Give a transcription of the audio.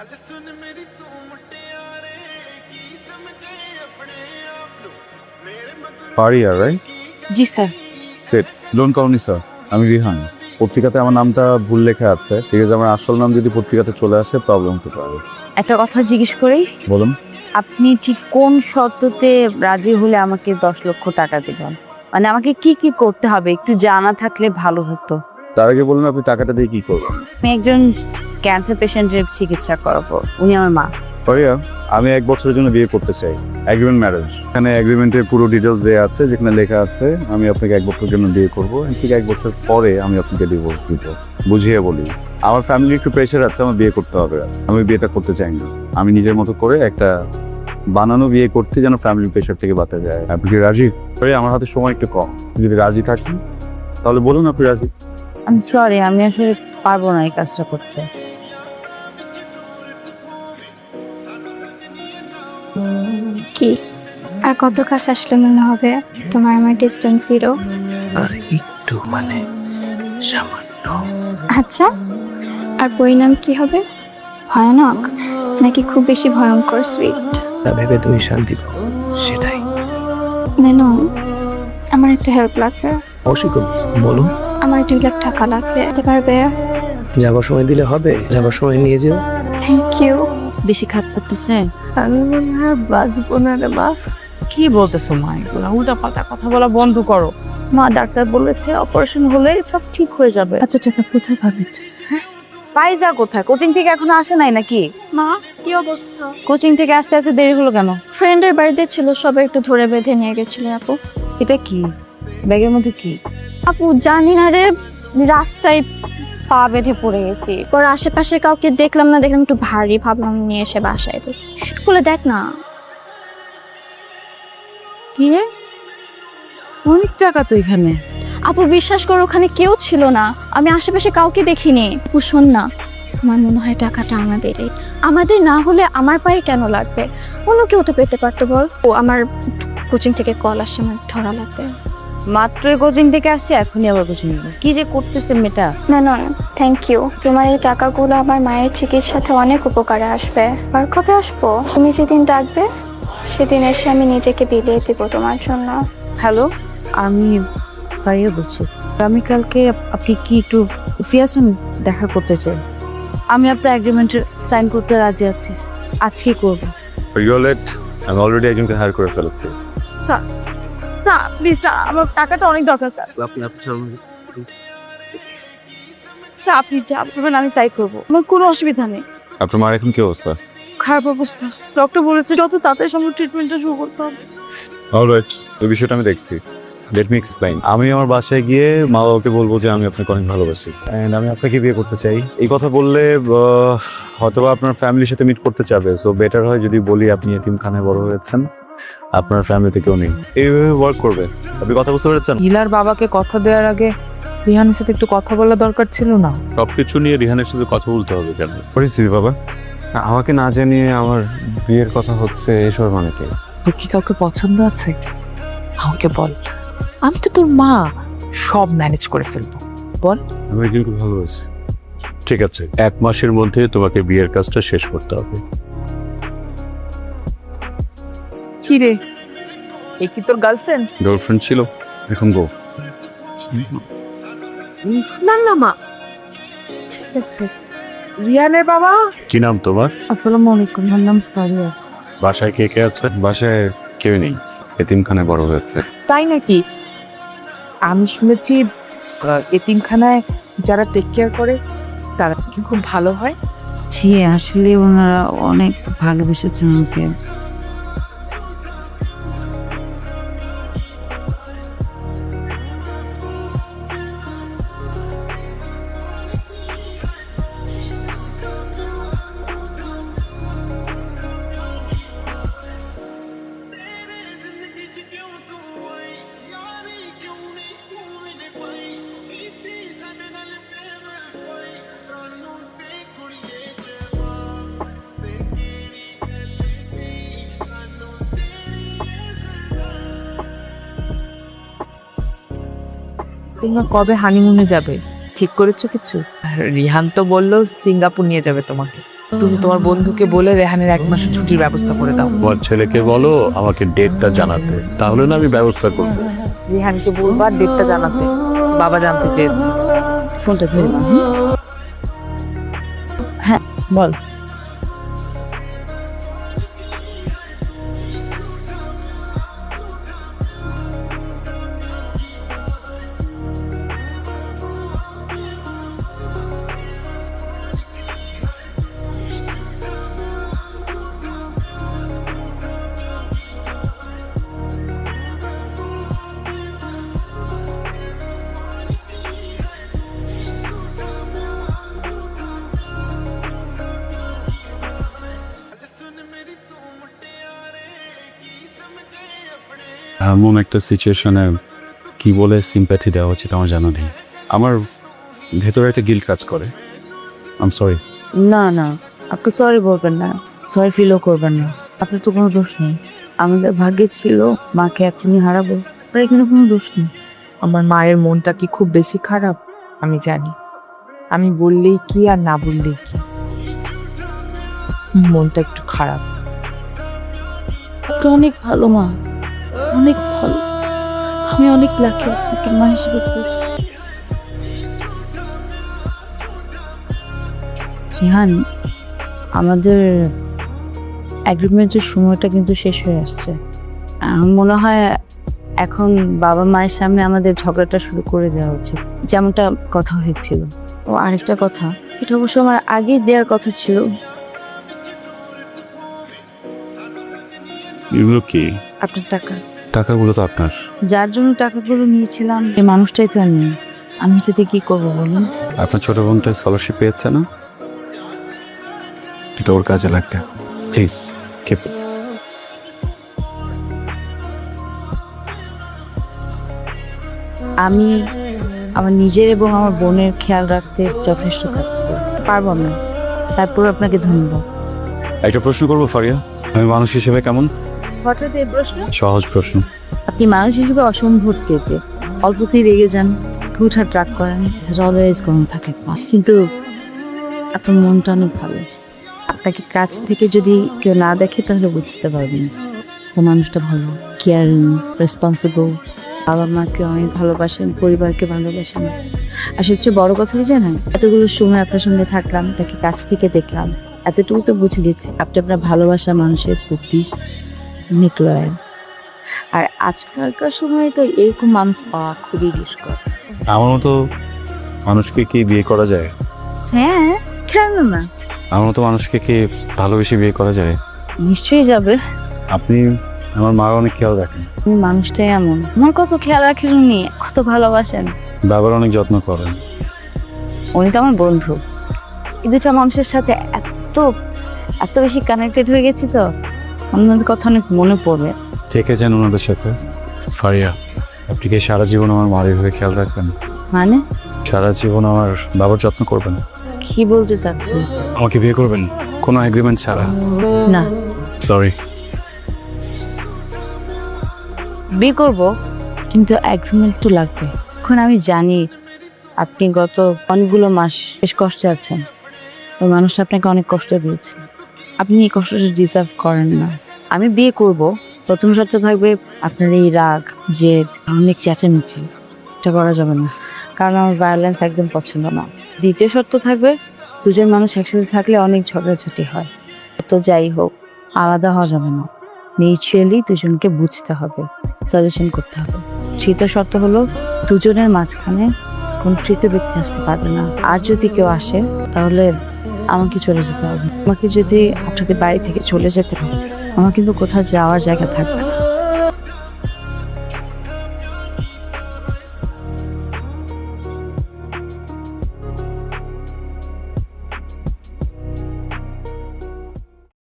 ਗੱਲ ਸੁਣ ਮੇਰੀ ਤੂੰ ਮੁਟਿਆਰੇ ਕੀ ਸਮਝੇ ਆਪਣੇ ਆਪ ਨੂੰ ਮੇਰੇ ਮਗਰ পারিয়া রাইট জি স্যার সেট লোন কলোনি স্যার আমি রিহান পত্রিকাতে আমার নামটা ভুল লেখা আছে ঠিক আছে আমার আসল নাম যদি পত্রিকাতে চলে আসে প্রবলেম হতে পারে একটা কথা জিজ্ঞেস করি বলুন আপনি ঠিক কোন শর্ততে রাজি হলে আমাকে দশ লক্ষ টাকা দেবেন মানে আমাকে কি কি করতে হবে একটু জানা থাকলে ভালো হতো তার আগে বলুন আপনি টাকাটা দিয়ে কি করবেন আমি একজন ক্যান্সার পেশেন্টের চিকিৎসা করাবো। উনি আমার মা। পারিয়া আমি এক বছরের জন্য বিয়ে করতে চাই। এগ্রিমেন্ট ম্যারেজ এখানে এগ্রিমেন্টের পুরো ডিটেলস দেওয়া আছে যেখানে লেখা আছে আমি আপনাকে এক বছরের জন্য বিয়ে করব। ঠিক এক বছর পরে আমি আপনাকে ডিভোর্স দিব। বুঝিয়ে বলি আমার ফ্যামিলি একটু প্রেশার আছে আমার বিয়ে করতে হবে। আমি বিয়েটা করতে চাই না। আমি নিজের মতো করে একটা বানানো বিয়ে করতে যেন ফ্যামিলি প্রেশার থেকে বাঁচা যায়। আপনি কি রাজি? পারি আমার হাতে সময় একটু কম। যদি রাজি থাকেন তাহলে বলুন আপনি রাজি। আমি সরি আমি আসলে পারব না এই কাজটা করতে। কি? আর কত কাজ আসলে মনে হবে তোমার আমার ডিস্টেন্স জিরো আর একটু মানে সামান্য। আচ্ছা আর পরিণাম কি হবে? ভয়ানক নাকি খুব বেশি ভয়ঙ্কর সুইট তা ভেবে তুমি শান্তি পাও সেটাই। মেনু আমার একটা হেল্প লাগবে। অবশ্যই করব বলুন। আমার দুই লাখ টাকা লাগবে দিতে পারবে? যাবার সময় দিলে হবে যাবার সময় নিয়ে যেও। থ্যাংক ইউ বেশি খাত করতেছে? আমি মনে হয় বাঁচবো না রে মা। কি বলতেছো মা এগুলো? উল্টা পাল্টা কথা বলা বন্ধ করো। মা ডাক্তার বলেছে অপারেশন হলে সব ঠিক হয়ে যাবে। এত টাকা কোথায় পাবি? তুই? পাইজা কোথায়? কোচিং থেকে এখনও আসে নাই নাকি? মা কি অবস্থা? কোচিং থেকে আসতে এত দেরি হলো কেন? ফ্রেন্ডের বাড়িতে ছিল সবাই একটু ধরে বেঁধে নিয়ে গেছিল আপু। এটা কি? ব্যাগের মধ্যে কি? আপু জানি না রে রাস্তায় পা বেঁধে পড়ে গেছি। পর আশেপাশে কাউকে দেখলাম না দেখলাম একটু ভারী ভাবলাম নিয়ে এসে বাসায় দেখি খুলে দেখ না। কি অনেক টাকা তো এখানে। আপু বিশ্বাস করো ওখানে কেউ ছিল না। আমি আশেপাশে কাউকে দেখিনি। শোন না। আমার মনে হয় টাকাটা আমাদেরই। আমাদের না হলে আমার পায়ে কেন লাগবে? অন্য কেউ তো পেতে পারতো বল। ও আমার কোচিং থেকে কল আসছে আমার ধরা লাগবে। মাত্রই কোচিং থেকে আসছে এখনই আবার কোচিং কি যে করতেছে মেয়েটা? না না থ্যাংক ইউ তোমার এই টাকাগুলো আমার মায়ের চিকিৎসাতে অনেক উপকারে আসবে। আর কবে আসব? তুমি যেদিন ডাকবে সেদিন এসে আমি নিজেকে বিলিয়ে দেবো তোমার জন্য। হ্যালো আমি ফারিয়া বলছি। আগামীকালকে আপ- আপনি কি একটু ফ্রি দেখা করতে চাই। আমি আপনার এগ্রিমেন্টের সাইন করতে রাজি আছি। আজকে করব। রিওলেট আমি অলরেডি একজনকে হায়ার করে ফেলেছি। স্যার স্যার প্লিজ স্যার আমার টাকাটা অনেক দরকার স্যার। আপনি আপনার স্যার আপনি যা করবেন আমি তাই করব। আমার কোনো অসুবিধা নেই। আপনার মার এখন কি অবস্থা? খারাপ অবস্থা। ডক্টর বলেছে যত তাড়াতাড়ি সম্ভব ট্রিটমেন্টটা শুরু করতে হবে। অলরাইট ওই বিষয়টা আমি দেখছি। লেট মি এক্সপ্লেইন আমি আমার বাসায় গিয়ে মা বাবাকে বলব যে আমি আপনাকে অনেক ভালোবাসি। অ্যান্ড আমি আপনাকে বিয়ে করতে চাই। এই কথা বললে হয়তোবা আপনার ফ্যামিলির সাথে মিট করতে চাবে। সো বেটার হয় যদি বলি আপনি এতিমখানায় বড় হয়েছেন। আপনার ফ্যামিলিতে কেউ নেই। এইভাবে ওয়ার্ক করবে। আপনি কথা বুঝতে পেরেছেন? নীলার বাবাকে কথা দেওয়ার আগে রিহানের সাথে একটু কথা বলা দরকার ছিল না? সবকিছু নিয়ে রিহানের সাথে কথা বলতে হবে কেন? পরিস্থিতি বাবা? আমাকে না জানিয়ে আমার বিয়ের কথা হচ্ছে এসব মানে কি? তোর কি কাউকে পছন্দ আছে? আমাকে বল। আমি তো তোর মা। সব ম্যানেজ করে ফেলব। বল। আমি একজনকে ভালোবাসি। ঠিক আছে। এক মাসের মধ্যে তোমাকে বিয়ের কাজটা শেষ করতে হবে। কি রে? এ কি তোর গার্লফ্রেন্ড গার্লফ্রেন্ড ছিল এখন গো না না মা। ঠিক আছে। রিহানের বাবা? কি নাম তোমার? আসসালামু আলাইকুম আমার নাম ফারিয়া। বাসায় কে কে আছে? বাসায় কেউ নেই এতিমখানায় বড় হয়েছে। তাই নাকি? আমি শুনেছি এতিমখানায় যারা টেক কেয়ার করে তারা কি খুব ভালো হয়? জি আসলে ওনারা অনেক ভালোবেসেছেন আমাকে। তোমরা কবে হানিমুনে যাবে? ঠিক করেছ কিছু? রিহান তো বলল সিঙ্গাপুর নিয়ে যাবে তোমাকে। তুমি তোমার বন্ধুকে বলে রেহানের এক মাসের ছুটির ব্যবস্থা করে দাও। তোমার ছেলেকে বলো আমাকে ডেটটা জানাতে। তাহলে না আমি ব্যবস্থা করব। রেহানকে বলবা ডেটটা জানাতে। বাবা জানতে চেয়েছে। ফোনটা ধরে হ্যাঁ বল। এমন একটা সিচুয়েশনে কি বলে সিম্প্যাথি দেওয়া উচিত আমার জানা নেই। আমার ভেতরে একটা গিল্ট কাজ করে। আম সরি না না আপনি সরি বলবেন না। সরি ফিলও করবেন না। আপনার তো কোনো দোষ নেই। আমাদের ভাগ্যে ছিল মাকে এখনই হারাবো। আপনার এখানে কোনো দোষ নেই। আমার মায়ের মনটা কি খুব বেশি খারাপ? আমি জানি। আমি বললেই কি আর না বললেই কি? মনটা একটু খারাপ। তো অনেক ভালো মা। অনেক ভালো। আমি অনেক লাখি আপনাকে মা হিসেবে পেয়েছি। রিহান আমাদের অ্যাগ্রিমেন্টের সময়টা কিন্তু শেষ হয়ে আসছে। আমার মনে হয় এখন বাবা মায়ের সামনে আমাদের ঝগড়াটা শুরু করে দেওয়া উচিত। যেমনটা কথা হয়েছিল। ও আরেকটা কথা এটা অবশ্য আমার আগেই দেওয়ার কথা ছিল। এগুলো কি? আপনার টাকা। টাকাগুলো তো আপনার। যার জন্য টাকাগুলো নিয়েছিলাম এই মানুষটাই তো আমি আমি যাতে কি করব বলুন? আপনার ছোট বোনটা স্কলারশিপ পেয়েছে না? এটা ওর কাজে লাগবে। প্লিজ কেপ আমি আমার নিজের এবং আমার বোনের খেয়াল রাখতে যথেষ্ট পারব না। তারপর আপনাকে ধন্যবাদ। একটা প্রশ্ন করব ফারিয়া? আমি মানুষ হিসেবে কেমন? হঠাৎ এই প্রশ্ন? সহজ প্রশ্ন। আপনি মানুষ হিসেবে অসম্ভব পেতে অল্পতেই রেগে যান হুটহাট রাগ করেন। অলওয়েজ কম থাকে কিন্তু আপনার মনটা অনেক ভালো। আপনাকে কাছ থেকে যদি কেউ না দেখে তাহলে বুঝতে পারবেন। ও মানুষটা ভালো কেয়ারিং রেসপন্সিবল বাবা মাকে অনেক ভালোবাসেন পরিবারকে ভালোবাসেন। আর সবচেয়ে বড় কথা কি জানেন? এতগুলো সময় আপনার সঙ্গে থাকলাম তাকে কাছ থেকে দেখলাম। এতটুকু তো বুঝে দিচ্ছি আপনি আপনার ভালোবাসা মানুষের প্রতি অনেক লয়াল আর আজকালকার সময়ে তো এরকম মানুষ পাওয়া খুবই দুষ্কর। আমার মতো মানুষকে কি বিয়ে করা যায়? হ্যাঁ কেন না? আমার মতো মানুষকে কি ভালোবেসে বিয়ে করা যায়? নিশ্চয়ই যাবে। আপনি আমার মার অনেক খেয়াল রাখেন। তুমি মানুষটাই এমন। আমার কত খেয়াল রাখেন উনি কত ভালোবাসেন। বাবার অনেক যত্ন করেন। উনি তো আমার বন্ধু। এই দুটা মানুষের সাথে এত এত বেশি কানেক্টেড হয়ে গেছি তো। অন্যদের কথা অনেক মনে পড়বে। থেকে যান ওনাদের সাথে। ফারিয়া আপনি কি সারা জীবন আমার মার এভাবে খেয়াল রাখবেন? মানে? সারা জীবন আমার বাবার যত্ন করবেন। কি বলতে চাচ্ছেন? আমাকে বিয়ে করবেন? কোনো এগ্রিমেন্ট ছাড়া। না। সরি বিয়ে করব কিন্তু অ্যাগ্রিমেন্ট তো লাগবে। এখন আমি জানি আপনি গত অনেকগুলো মাস বেশ কষ্টে আছেন। ওই মানুষটা আপনাকে অনেক কষ্ট দিয়েছে। আপনি এই কষ্টটা ডিজার্ভ করেন না। আমি বিয়ে করব, প্রথম শর্ত থাকবে আপনার এই রাগ, জেদ অনেক চেঁচামেচি এটা করা যাবে না, কারণ আমার ভায়োলেন্স একদম পছন্দ না। দ্বিতীয় শর্ত থাকবে, দুজন মানুষ একসাথে থাকলে অনেক ঝগড়াঝাটি হয়। তো যাই হোক, আলাদা হওয়া যাবে না। মিউচুয়ালি দুজনকে বুঝতে হবে সলিউশন করতে হবে। তৃতীয় শর্ত হলো, দুজনের মাঝখানে কোন তৃতীয় ব্যক্তি আসতে পারবে না। আর যদি কেউ আসে, তাহলে আমাকে চলে যেতে হবে। আমাকে যদি আপনাদের বাড়ি থেকে চলে যেতে হবে আমার কিন্তু কোথাও যাওয়ার জায়গা থাকবে